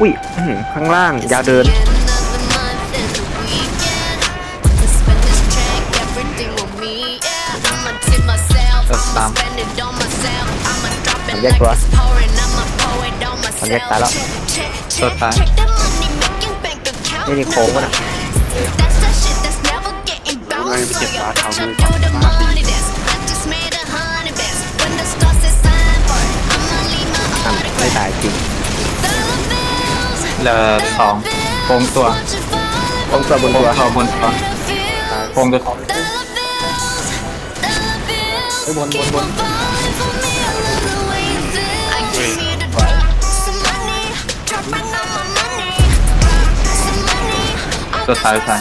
อุ้ยอื้อหือข้างล่างยาวเดินมันแยกตัวมันแยกตายแล้วตัวตายนี่นี่โค้งมันอะอะไม่ตายจริง เหลือสองโคงตัวโค้งตัวบนโคงตัวตัวบนตัวโคงตัวไอ้ยบนบนบนตัวท้ายตัวท้าย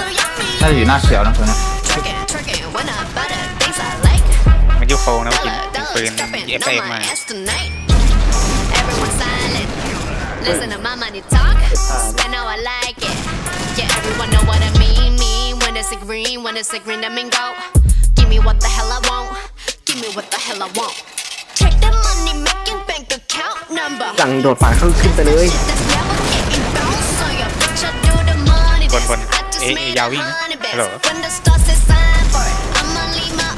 น่าจะอยู่หน้าเขียวนะตัวนี้มันอยู่โค้งนะเมื่อกี้ยิงปืนเอฟเอ็มมา Listen to my money talk. I know I like it. Yeah, everyone know what I mean. Mean when it's a green, when it's a green, I mean go. Give me what the hell I want. Give me what the hell I want. Check the money making bank account number. สั่งโดดฝ่าขึ้นขึ้นไปเลย That's never getting bounced. So you bitch, I do the money. บนบน I just เอ๊ะ made ยา a ววิ่ง hundred ฮัลโหล bets. When the stars say sign for it, I'ma leave my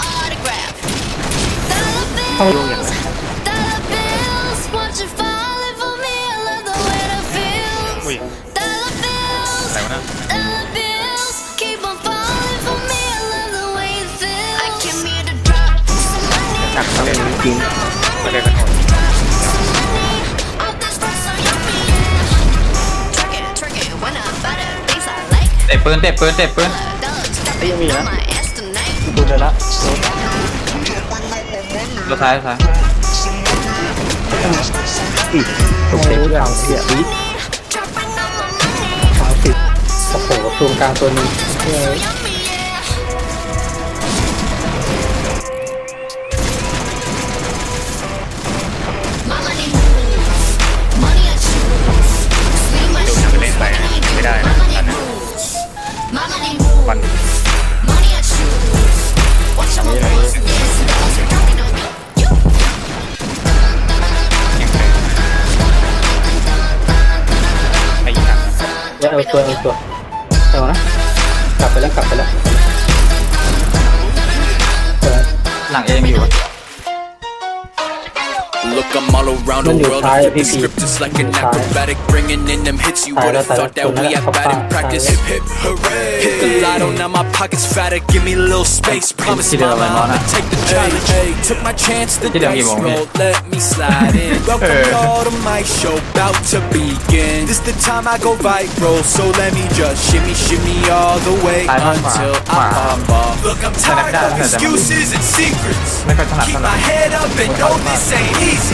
จริงเตะปืนเตะปืนเตะปืนไอ้ยังมีนะดูเลยละตัวซ้ายตัวซ้ายอีกตกเตเพื่อเอาเสียอีกสามสิบโอ้โหตูมกลางตัวนี้ เดี๋ยวเอาตัวเอาตัวเอานะกลับไปแล้วกลับไปแล้วเออหลังเองอยู่อะ look, I'm all around the world. I flip the script just like an acrobatic, bringing in them hits. You would've thought that we had bad in practice. Hip hip hooray! Hit the lotto, now my pocket's fatter. Give me a little space. Promise mama, I'ma take the challenge. Took my chance, the dice roll. Let me slide in. Welcome all to my show, bout to begin. This the time I go viral, so let me just shimmy shimmy all the way until I pop off. Look, I'm tired of excuses and secrets. Keep my head up and know this ain't easy.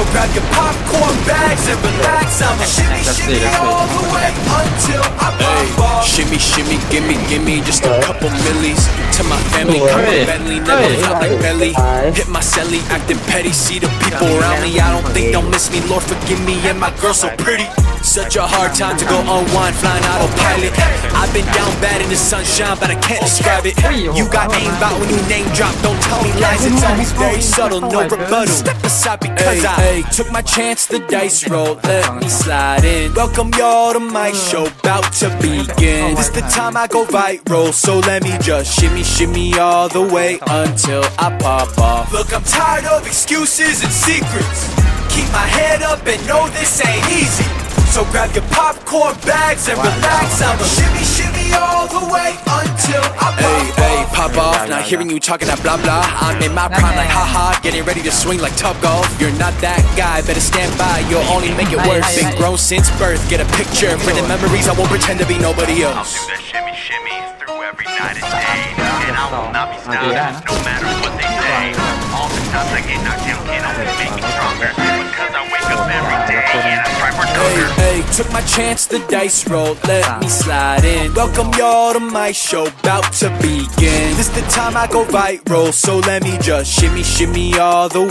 So grab your popcorn bags and relax. I'ma shimmy, Let's shimmy all the way until I pop off. Shimmy, shimmy, gimme, gimme just a couple millies to my family. Come on, Bentley, never felt like belly. Hit my celly, acting petty. See the people around me. I don't think they'll miss me. Lord, forgive me. And my girl so pretty. Such a hard time to go unwind, flying autopilot. I've been down bad in the sunshine, but I can't describe it. You got aim out when you name drop. Don't tell me lies. It's always very subtle, no rebuttal. Step aside because I took my chance, the dice rolled. Let me slide in. Welcome y'all to my show, about to begin. This the time I go viral, so let me just shimmy, shimmy all the way until I pop off. Look, I'm tired of excuses and secrets. Keep my head up and know this ain't easy. So grab your popcorn bags and relax. I'ma shimmy, shimmy all the way until I pop hey, off. Hey, pop off. Not hearing you talking that blah blah. I'm in my prime like haha, getting ready to swing like top golf. You're not that guy, better stand by. You'll only make it worse. Been grown since birth. Get a picture, for the memories. I won't pretend to be nobody else. I'll do that shimmy shimmy through every night and day. And I will not be stopped, no matter what they say. All the times I get knocked down can only make me stronger. Because I wake up every day and I try for Hey, hey, took my chance, the dice rolled, let me slide in. Welcome y'all to my show, about to begin. This the time I go viral, so let me just shimmy, shimmy all the way.